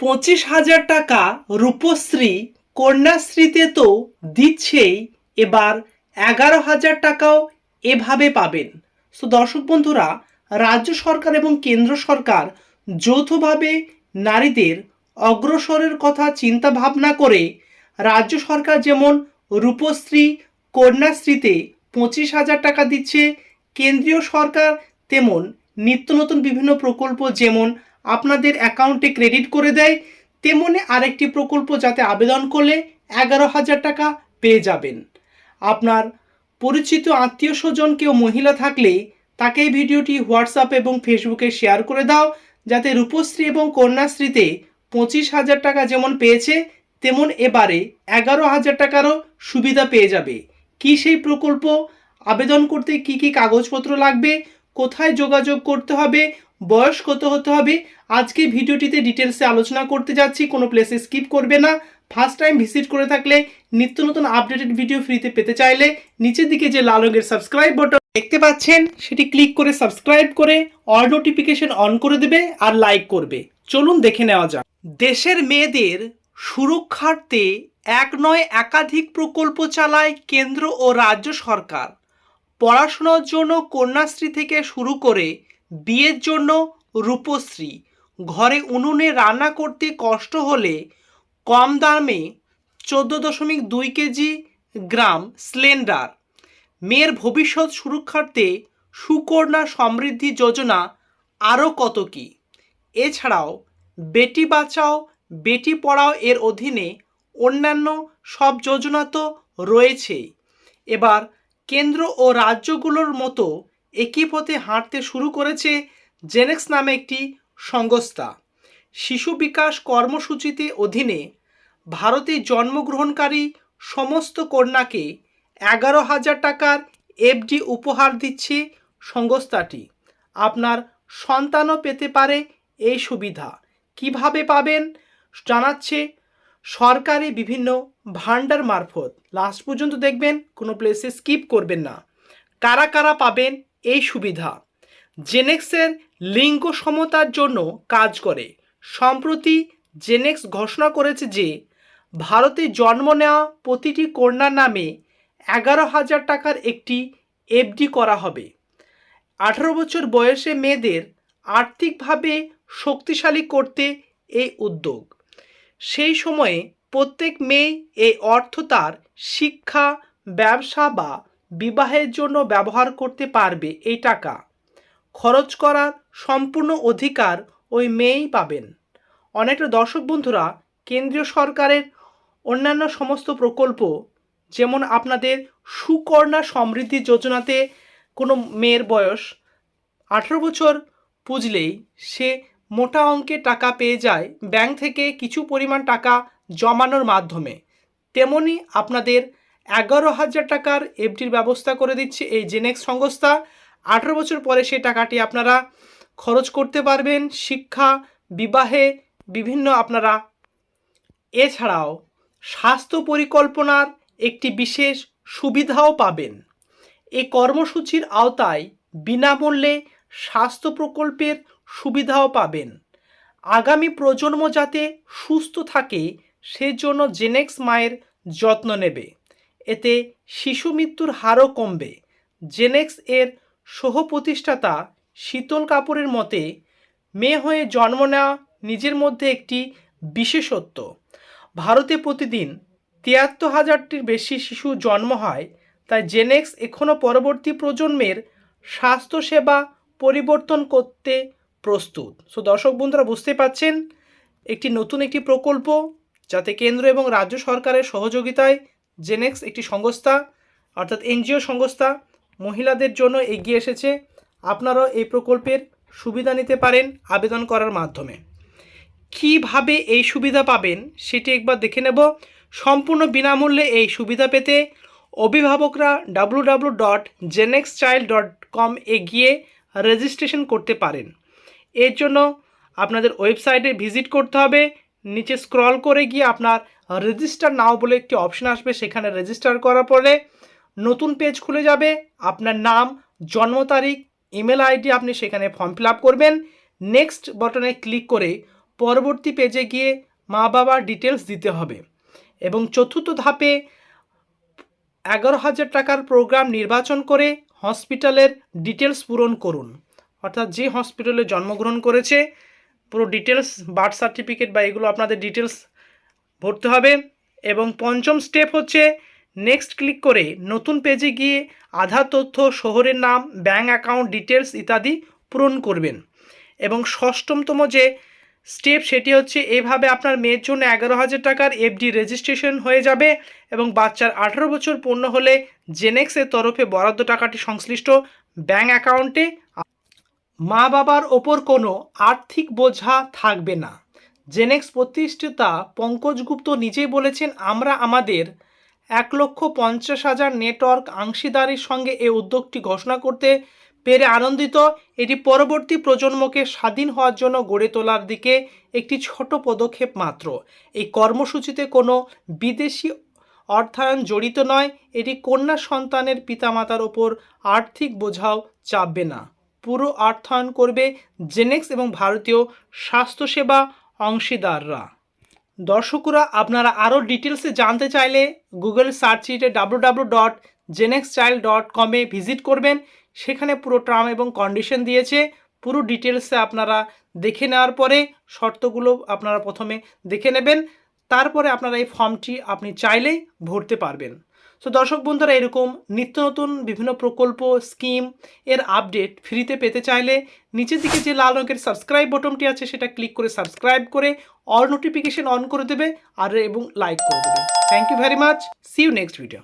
পঁচিশ হাজার টাকা রূপশ্রী কন্যাশ্রীতে তো দিচ্ছেই, এবার এগারো হাজার টাকাও এভাবে পাবেন। সো দর্শক বন্ধুরা, রাজ্য সরকার এবং কেন্দ্র সরকার যৌথভাবে নারীদের অগ্রসরের কথা চিন্তা ভাবনা করে রাজ্য সরকার যেমন রূপশ্রী কন্যাশ্রীতে পঁচিশ হাজার টাকা দিচ্ছে, কেন্দ্রীয় সরকার তেমন নিত্য নতুন বিভিন্ন প্রকল্প যেমন আপনাদের অ্যাকাউন্টে ক্রেডিট করে দেয়, তেমনি আরেকটি প্রকল্প যাতে আবেদন করলে এগারো হাজার টাকা পেয়ে যাবেন। আপনার পরিচিত আত্মীয় স্বজন কেউ মহিলা থাকলে তাকে এই ভিডিওটি হোয়াটসঅ্যাপ এবং ফেসবুকে শেয়ার করে দাও, যাতে রূপশ্রী এবং কন্যাশ্রীতে পঁচিশ হাজার টাকা যেমন পেয়েছে, তেমন এবারে এগারো হাজার টাকারও সুবিধা পেয়ে যাবে। কি সেই প্রকল্প? আবেদন করতে কি কি কাগজপত্র লাগবে? কোথায় যোগাযোগ করতে হবে? বয়স কত হতে হবে? আজকে ভিডিওটিতে ডিটেলসে আলোচনা করতে যাচ্ছি, কোনো প্লেসে স্কিপ করবে না। ফার্স্ট টাইম ভিজিট করে থাকলে, নিত্য নতুন আপডেটেড ভিডিও ফ্রিতে পেতে চাইলে, নিচের দিকে যে লাল রঙের সাবস্ক্রাইব বাটন দেখতে পাচ্ছেন, সেটি ক্লিক করে সাবস্ক্রাইব করে অল নোটিফিকেশন অন করে দেবে আর লাইক করবে। চলুন দেখে নেওয়া যাক। দেশের মেয়েদের সুরক্ষার্থে এক নয় একাধিক প্রকল্প চালায় কেন্দ্র ও রাজ্য সরকার। পড়াশোনার জন্য কন্যাশ্রী থেকে শুরু করে বিয়ের জন্য রূপশ্রী। ঘরে উনুনে রান্না করতে কষ্ট হলে কম দামে চোদ্দ দশমিক দুই কেজি গ্রাম সিলিন্ডার। মেয়ের ভবিষ্যৎ সুরক্ষার্থে সুকন্যা সমৃদ্ধি যোজনা আরও কত কি? এছাড়াও বেটি বাঁচাও, বেটি পড়াও এর অধীনে অন্যান্য সব যোজনা তো রয়েছেই। এবার কেন্দ্র ও রাজ্যগুলোর মতো একই পথে হাঁটতে শুরু করেছে জেনেক্স নামে একটি সংস্থা। শিশু বিকাশ কর্মসূচিতে অধীনে ভারতে জন্মগ্রহণকারী সমস্ত কন্যাকে এগারো হাজার টাকার এফডি উপহার দিচ্ছে সংস্থাটি। আপনার সন্তানও পেতে পারে এই সুবিধা। কীভাবে পাবেন জানাচ্ছে সরকারি বিভিন্ন ভান্ডার মারফত। লাস্ট পর্যন্ত দেখবেন, কোনো প্লেসে স্কিপ করবেন না। কারা কারা পাবেন এই সুবিধা। জেনেক্সের লিঙ্গ সমতার জন্য কাজ করে। সম্প্রতি জেনেক্স ঘোষণা করেছে যে, ভারতে জন্ম নেওয়া প্রতিটি কন্যার নামে এগারো হাজার টাকার একটি এফডি করা হবে। আঠারো বছর বয়সে মেয়েদের আর্থিকভাবে শক্তিশালী করতে এই উদ্যোগ। সেই সময়ে প্রত্যেক মেয়ে এই অর্থ তার শিক্ষা, ব্যবসা বা বিবাহের জন্য ব্যবহার করতে পারবে এই টাকা। খরচ করার সম্পূর্ণ অধিকার ওই মেয়েই পাবেন। অনেকটা দর্শক বন্ধুরা, কেন্দ্রীয় সরকারের অন্যান্য সমস্ত প্রকল্প, যেমন আপনাদের সুকন্যা সমৃদ্ধি যোজনাতে কোনো মেয়ের বয়স আঠেরো বছর পুজলেই সে মোটা অঙ্কের টাকা পেয়ে যায় ব্যাংক থেকে কিছু পরিমাণ টাকা জমানোর মাধ্যমে। তেমনি আপনাদের এগারো হাজার টাকার এফডির ব্যবস্থা করে দিচ্ছে এই জেনেক্স সংস্থা। আঠেরো বছর পরে সে টাকাটি আপনারা খরচ করতে পারবেন, শিক্ষা, বিবাহে বিভিন্ন আপনারা। এছাড়াও স্বাস্থ্য পরিকল্পনার একটি বিশেষ সুবিধাও পাবেন। এই কর্মসূচির আওতায় বিনামূল্যে স্বাস্থ্য প্রকল্পের সুবিধাও পাবেন। আগামী প্রজন্ম যাতে সুস্থ থাকে, সেজন্য জেনেক্স মায়ের যত্ন নেবে। এতে শিশু মৃত্যুর হারও কমবে। জেনেক্স এর সহ প্রতিষ্ঠাতা শীতল কাপুরের মতে, মেয়ে হয়ে জন্ম নেওয়া নিজের মধ্যে একটি বিশেষত্ব। ভারতে প্রতিদিন তিয়াত্তর হাজারটির বেশি শিশু জন্ম হয়, তাই জেনেক্স এখনও পরবর্তী প্রজন্মের স্বাস্থ্যসেবা পরিবর্তন করতে প্রস্তুত। সো দর্শক বন্ধুরা বুঝতে পাচ্ছেন, একটি নতুন একটি প্রকল্প যাতে কেন্দ্র এবং রাজ্য সরকারের সহযোগিতায় জেনেক্স একটি সংস্থা, অর্থাৎ এনজিও সংস্থা, মহিলাদের জন্য এগিয়ে এসেছে। আপনারাও এই প্রকল্পের সুবিধা নিতে পারেন আবেদন করার মাধ্যমে। কীভাবে এই সুবিধা পাবেন সেটি একবার দেখে নেব। সম্পূর্ণ বিনামূল্যে এই সুবিধা পেতে অভিভাবকরা W W dot Genex child dot com এ গিয়ে রেজিস্ট্রেশন করতে পারেন। এর জন্য আপনাদের ওয়েবসাইটে ভিজিট করতে হবে। নিচে স্ক্রল করে গিয়ে আপনার রেজিস্টার নাও বলে একটি অপশন আসবে, সেখানে রেজিস্টার করার পরে নতুন পেজ খুলে যাবে, আপনার নাম, জন্ম তারিখ ইমেল আইডি আপনি সেখানে ফর্ম ফিল করবেন। নেক্সট বটনে ক্লিক করে পরবর্তী পেজে গিয়ে মা বাবার ডিটেলস দিতে হবে। এবং চতুর্থ ধাপে এগারো হাজার টাকার প্রোগ্রাম নির্বাচন করে হসপিটালের ডিটেলস পূরণ করুন। অর্থাৎ যে হসপিটালে জন্মগ্রহণ করেছে, পুরো ডিটেলস বার্থ সার্টিফিকেট বা এগুলো আপনাদের ডিটেলস ভরতে হবে এবং পঞ্চম স্টেপ হচ্ছে নেক্সট ক্লিক করে নতুন পেজে গিয়ে আধার তথ্য, শহরের নাম ব্যাঙ্ক অ্যাকাউন্ট ডিটেলস ইত্যাদি পূরণ করবেন। এবং ষষ্ঠমতম যে স্টেপ সেটি হচ্ছে এভাবে আপনার মেয়ের জন্য এগারো হাজার টাকার এফডি রেজিস্ট্রেশন হয়ে যাবে এবং বাচ্চার আঠারো বছর পূর্ণ হলে জেনেক্সের তরফে বরাদ্দ টাকাটি সংশ্লিষ্ট ব্যাঙ্ক অ্যাকাউন্টে মা বাবার ওপর কোনো আর্থিক বোঝা থাকবে না। জেনেক্স প্রতিষ্ঠাতা পঙ্কজ গুপ্ত নিজেই বলেছেন, আমরা আমাদের এক লক্ষ পঞ্চাশ হাজার নেটওয়ার্ক অংশীদারির সঙ্গে এই উদ্যোগটি ঘোষণা করতে পেরে আনন্দিত। এটি পরবর্তী প্রজন্মকে স্বাধীন হওয়ার জন্য গড়ে তোলার দিকে একটি ছোট পদক্ষেপ মাত্র। এই কর্মসূচিতে কোনো বিদেশি অর্থায়ন জড়িত নয়। এটি কন্যা সন্তানের পিতামাতার ওপর আর্থিক বোঝাও চাপবে না। পুরো অর্থায়ন করবে জেনেক্স এবং ভারতীয় স্বাস্থ্যসেবা অংশীদাররা। দর্শকরা, আপনারা আরও ডিটেলসে জানতে চাইলে Google search ইটে W dot Genex child dot কমে ভিজিট করবেন। সেখানে পুরো টার্ম এবং কন্ডিশন দিয়েছে। পুরো ডিটেলসে আপনারা দেখে নেওয়ার পরে শর্তগুলো আপনারা প্রথমে দেখে নেবেন। তারপরে আপনারা এই ফর্মটি আপনি চাইলেই ভরতে পারবেন। তো দর্শক বন্ধুরা, এরকম নিত্য নতুন বিভিন্ন প্রকল্প স্কিম এর আপডেট ফ্রিতে পেতে চাইলে নিচের দিকে যে লাল রঙের সাবস্ক্রাইব বটনটি আছে, সেটা ক্লিক করে সাবস্ক্রাইব করে অল নোটিফিকেশন অন করে দেবে আর এবং লাইক করে দেবে। Thank you very much see you next video